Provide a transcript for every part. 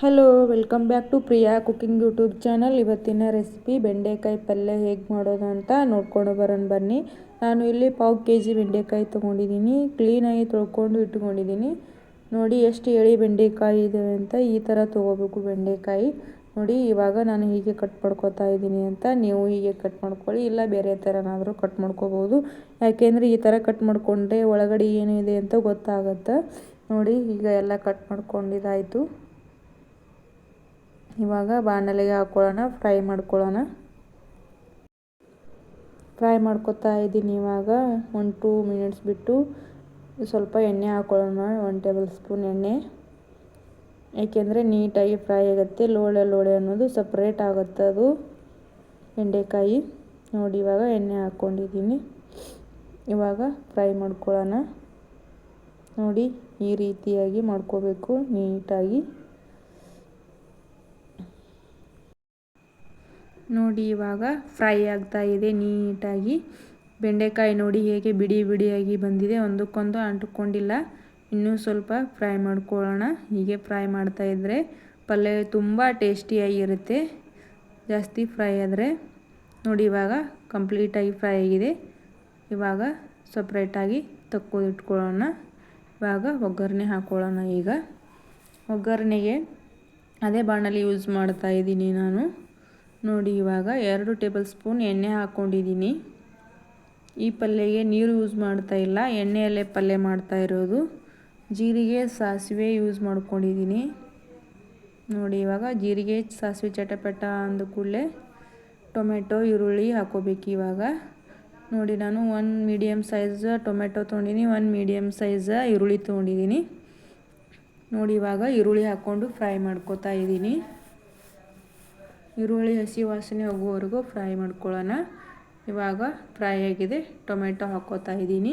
Hello, welcome back to Priya cooking YouTube channel. ಇವತ್ತಿನ recipe ಬೆಂಡೆಕಾಯಿ ಪಲ್ಯ ಹೇಗೆ ಮಾಡೋದು ಅಂತ ನೋಡ್ಕೊಂಡು ಬರೋಣ ಬನ್ನಿ. ನಾನು ಇಲ್ಲಿ ಪಾವು ಕೆ ಜಿ ಬೆಂಡೆಕಾಯಿ ತೊಗೊಂಡಿದ್ದೀನಿ. ಕ್ಲೀನಾಗಿ ತೊಳ್ಕೊಂಡು ಇಟ್ಕೊಂಡಿದ್ದೀನಿ. ನೋಡಿ, ಎಷ್ಟು ಎಳೆ ಬೆಂಡೆಕಾಯಿ ಇದೆ ಅಂತ ಈ ಥರ ತೊಗೋಬೇಕು ಬೆಂಡೆಕಾಯಿ. ನೋಡಿ, ಇವಾಗ ನಾನು ಹೀಗೆ ಕಟ್ ಮಾಡ್ಕೊತಾ ಇದ್ದೀನಿ ಅಂತ ನೀವು ಹೀಗೆ ಕಟ್ ಮಾಡ್ಕೊಳ್ಳಿ. ಇಲ್ಲ, ಬೇರೆ ಥರನಾದರೂ ಕಟ್ ಮಾಡ್ಕೋಬೋದು. ಯಾಕೆಂದರೆ ಈ ಥರ ಕಟ್ ಮಾಡಿಕೊಂಡ್ರೆ ಒಳಗಡೆ ಏನಿದೆ ಅಂತ ಗೊತ್ತಾಗತ್ತೆ. ನೋಡಿ, ಈಗ ಎಲ್ಲ ಕಟ್ ಮಾಡ್ಕೊಂಡಿದ್ದಾಯಿತು. ಇವಾಗ ಬಾಣಲೆಗೆ ಹಾಕ್ಕೊಳ್ಳೋಣ ಫ್ರೈ ಮಾಡ್ಕೊಳ್ಳೋಣ. ಫ್ರೈ ಮಾಡ್ಕೊತಾ ಇದ್ದೀನಿ ಇವಾಗ, ಒಂದು ಟೂ ಮಿನಿಟ್ಸ್ ಬಿಟ್ಟು ಸ್ವಲ್ಪ ಎಣ್ಣೆ ಹಾಕ್ಕೊಳ್ಳೋಣ ಒನ್ ಟೇಬಲ್ ಸ್ಪೂನ್ ಎಣ್ಣೆ. ಏಕೆಂದರೆ ನೀಟಾಗಿ ಫ್ರೈ ಆಗುತ್ತೆ, ಲೋಳೆ ಲೋಳೆ ಅನ್ನೋದು ಸಪ್ರೇಟ್ ಆಗುತ್ತೆ ಅದು ಬೆಂಡೆಕಾಯಿ. ನೋಡಿ, ಇವಾಗ ಎಣ್ಣೆ ಹಾಕ್ಕೊಂಡಿದ್ದೀನಿ. ಇವಾಗ ಫ್ರೈ ಮಾಡ್ಕೊಳ್ಳೋಣ. ನೋಡಿ, ಈ ರೀತಿಯಾಗಿ ಮಾಡ್ಕೋಬೇಕು, ನೀಟಾಗಿ. ನೋಡಿ ಇವಾಗ ಫ್ರೈ ಆಗ್ತಾ ಇದೆ ನೀಟಾಗಿ. ಬೆಂಡೆಕಾಯಿ ನೋಡಿ ಹೇಗೆ ಬಿಡಿ ಬಿಡಿಯಾಗಿ ಬಂದಿದೆ. ಒಂದಕ್ಕೊಂದು ಅಂಟುಕೊಂಡಿಲ್ಲ. ಇನ್ನೂ ಸ್ವಲ್ಪ ಫ್ರೈ ಮಾಡ್ಕೊಳ್ಳೋಣ. ಹೀಗೆ ಫ್ರೈ ಮಾಡ್ತಾ ಇದ್ದರೆ ಪಲ್ಯ ತುಂಬ ಟೇಸ್ಟಿಯಾಗಿರುತ್ತೆ. ಜಾಸ್ತಿ ಫ್ರೈ ಆದರೆ ನೋಡಿ ಇವಾಗ ಕಂಪ್ಲೀಟಾಗಿ ಫ್ರೈ ಆಗಿದೆ. ಇವಾಗ ಸಪ್ರೇಟಾಗಿ ಇಟ್ಕೊಳ್ಳೋಣ ಇವಾಗ ಒಗ್ಗರಣೆ ಹಾಕ್ಕೊಳ್ಳೋಣ ಈಗ. ಒಗ್ಗರಣೆಗೆ ಅದೇ ಬಾಣಲಿ ಯೂಸ್ ಮಾಡ್ತಾ ಇದ್ದೀನಿ ನಾನು. ನೋಡಿ, ಇವಾಗ ಎರಡು ಟೇಬಲ್ ಸ್ಪೂನ್ ಎಣ್ಣೆ ಹಾಕ್ಕೊಂಡಿದ್ದೀನಿ ಈ ಪಲ್ಯಗೆ ನೀರು ಯೂಸ್ ಮಾಡ್ತಾ ಇಲ್ಲ. ಎಣ್ಣೆಯಲ್ಲೇ ಪಲ್ಯ ಮಾಡ್ತಾ ಇರೋದು. ಜೀರಿಗೆ, ಸಾಸಿವೆ ಯೂಸ್ ಮಾಡ್ಕೊಂಡಿದ್ದೀನಿ. ನೋಡಿ, ಇವಾಗ ಜೀರಿಗೆ, ಸಾಸಿವೆ ಚಟಪಟ ಅಂದ ಕೂಡಲೇ ಟೊಮೆಟೊ, ಈರುಳ್ಳಿ ಹಾಕೋಬೇಕು ಇವಾಗ. ನೋಡಿ, ನಾನು ಒನ್ ಮೀಡಿಯಮ್ ಸೈಜ್ ಟೊಮೆಟೊ ತೊಗೊಂಡಿನಿ ಒನ್ ಮೀಡಿಯಮ್ ಸೈಜ್ ಈರುಳ್ಳಿ ತೊಗೊಂಡಿದ್ದೀನಿ. ನೋಡಿ, ಇವಾಗ ಈರುಳ್ಳಿ ಹಾಕ್ಕೊಂಡು ಫ್ರೈ ಮಾಡ್ಕೋತಾ ಇದ್ದೀನಿ. ಈರುಳ್ಳಿ, ಹಸಿ ವಾಸನೆ ಹೋಗುವವರೆಗೂ ಫ್ರೈ ಮಾಡ್ಕೊಳ್ಳೋಣ. ಇವಾಗ ಫ್ರೈ ಆಗಿದೆ. ಟೊಮೆಟೊ ಹಾಕ್ಕೋತಾ ಇದ್ದೀನಿ.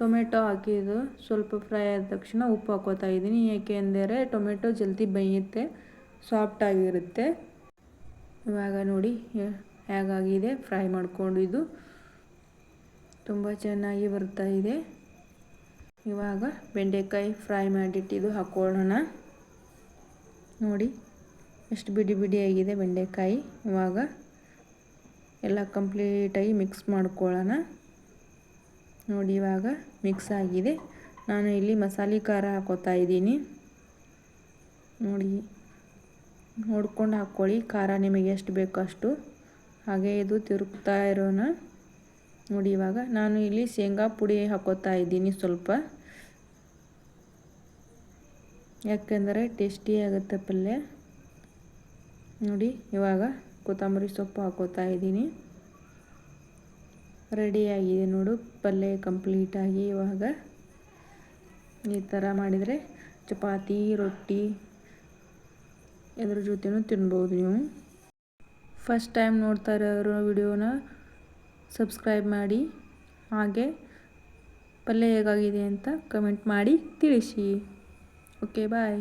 ಟೊಮೆಟೊ ಹಾಕಿದ್ದು ಸ್ವಲ್ಪ ಫ್ರೈ ಆದ ತಕ್ಷಣ ಉಪ್ಪು ಹಾಕೋತಾ ಇದ್ದೀನಿ. ಏಕೆಂದರೆ ಟೊಮೆಟೊ ಜಲ್ದಿ ಬೇಯುತ್ತೆ ಸಾಫ್ಟಾಗಿರುತ್ತೆ ಇವಾಗ ನೋಡಿ, ಹೇಗಾಗಿದೆ ಫ್ರೈ ಮಾಡ್ಕೊಂಡಿದ್ದು ತುಂಬ ಚೆನ್ನಾಗಿ ಬರ್ತಾ ಇದೆ. ಇವಾಗ ಬೆಂಡೆಕಾಯಿ ಫ್ರೈ ಮಾಡಿಟ್ಟಿದ್ದು ಹಾಕ್ಕೊಳ್ಳೋಣ. ನೋಡಿ. ಎಷ್ಟು ಬಿಡಿ ಬಿಡಿಯಾಗಿದೆ ಬೆಂಡೆಕಾಯಿ. ಇವಾಗ ಎಲ್ಲ ಕಂಪ್ಲೀಟಾಗಿ ಮಿಕ್ಸ್ ಮಾಡ್ಕೊಳ್ಳೋಣ. ನೋಡಿ ಇವಾಗ ಮಿಕ್ಸ್ ಆಗಿದೆ. ನಾನು ಇಲ್ಲಿ ಮಸಾಲೆ ಖಾರ ಹಾಕೋತಾ ಇದ್ದೀನಿ. ನೋಡಿ, ನೋಡ್ಕೊಂಡು ಹಾಕ್ಕೊಳ್ಳಿ. ಖಾರ ನಿಮಗೆ ಎಷ್ಟು ಬೇಕೋ ಅಷ್ಟು. ಹಾಗೆ ಇದು ತಿರುಗ್ತಾ ಇರೋಣ. ನೋಡಿ ಇವಾಗ ನಾನು ಇಲ್ಲಿ ಶೇಂಗಾ ಪುಡಿ ಹಾಕೋತಾ ಇದ್ದೀನಿ ಸ್ವಲ್ಪ. ಯಾಕೆಂದರೆ ಟೇಸ್ಟಿ ಆಗುತ್ತೆ ಪಲ್ಯ. ನೋಡಿ, ಇವಾಗ ಕೊತ್ತಂಬರಿ ಸೊಪ್ಪು ಹಾಕೋತಾ ಇದ್ದೀನಿ. ರೆಡಿಯಾಗಿದೆ ನೋಡು ಪಲ್ಯ ಕಂಪ್ಲೀಟಾಗಿ ಇವಾಗ. ಈ ಥರ ಮಾಡಿದರೆ ಚಪಾತಿ, ರೊಟ್ಟಿ ಇದ್ರ ಜೊತೆನೂ ತಿನ್ಬೋದು ನೀವು. ಫಸ್ಟ್ ಟೈಮ್ ನೋಡ್ತಾ ಇರೋರು ವಿಡಿಯೋನ ಸಬ್ಸ್ಕ್ರೈಬ್ ಮಾಡಿ. ಹಾಗೆ ಪಲ್ಯ ಹೇಗಾಗಿದೆ ಅಂತ ಕಮೆಂಟ್ ಮಾಡಿ ತಿಳಿಸಿ. Okay bye